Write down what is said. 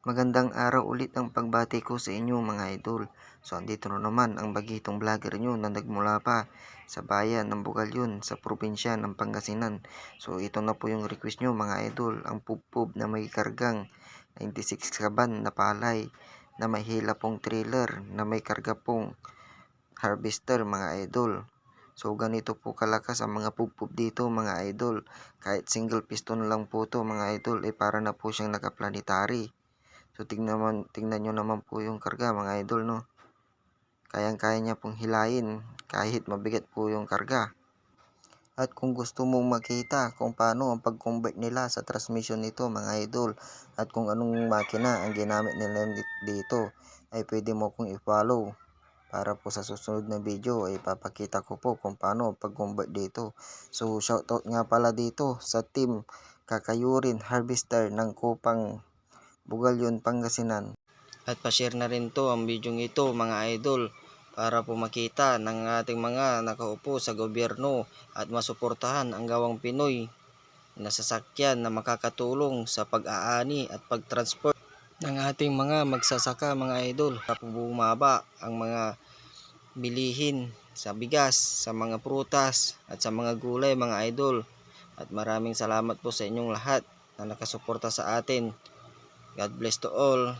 Magandang araw ulit ang pagbati ko sa inyo mga idol. So andito na naman ang bagitong vlogger nyo na nagmula pa sa bayan ng Bugalyon sa probinsya ng Pangasinan. So ito na po yung request nyo mga idol, ang pupub na may kargang 96 kaban na palay na may hila pong trailer na may karga pong harvester mga idol. So ganito po kalakas ang mga pupub dito mga idol. Kahit single piston lang po to mga idol, eh para na po siyang nakaplanetary. So tingnan, naman, tingnan nyo naman po yung karga mga idol no. Kayang-kaya niya pong hilain kahit mabigat po yung karga. At kung gusto mong makita kung paano ang pag-convert nila sa transmission nito mga idol at kung anong makina ang ginamit nila dito ay pwede mo kong i-follow para po sa susunod na video ay papakita ko po kung paano pag-convert dito. So shoutout nga pala dito sa team Kakayurin Harvester ng Kupang Bugalyon, Pangasinan. At pa-share na rin to ang video ito mga idol para po makita ng ating mga nakaupo sa gobyerno at masuportahan ang gawang Pinoy na sasakyan na makakatulong sa pag-aani at pag-transport ng ating mga magsasaka mga idol. Para bumaba ang mga bilihin sa bigas, sa mga prutas at sa mga gulay mga idol. At maraming salamat po sa inyong lahat na nakasuporta sa atin God bless to all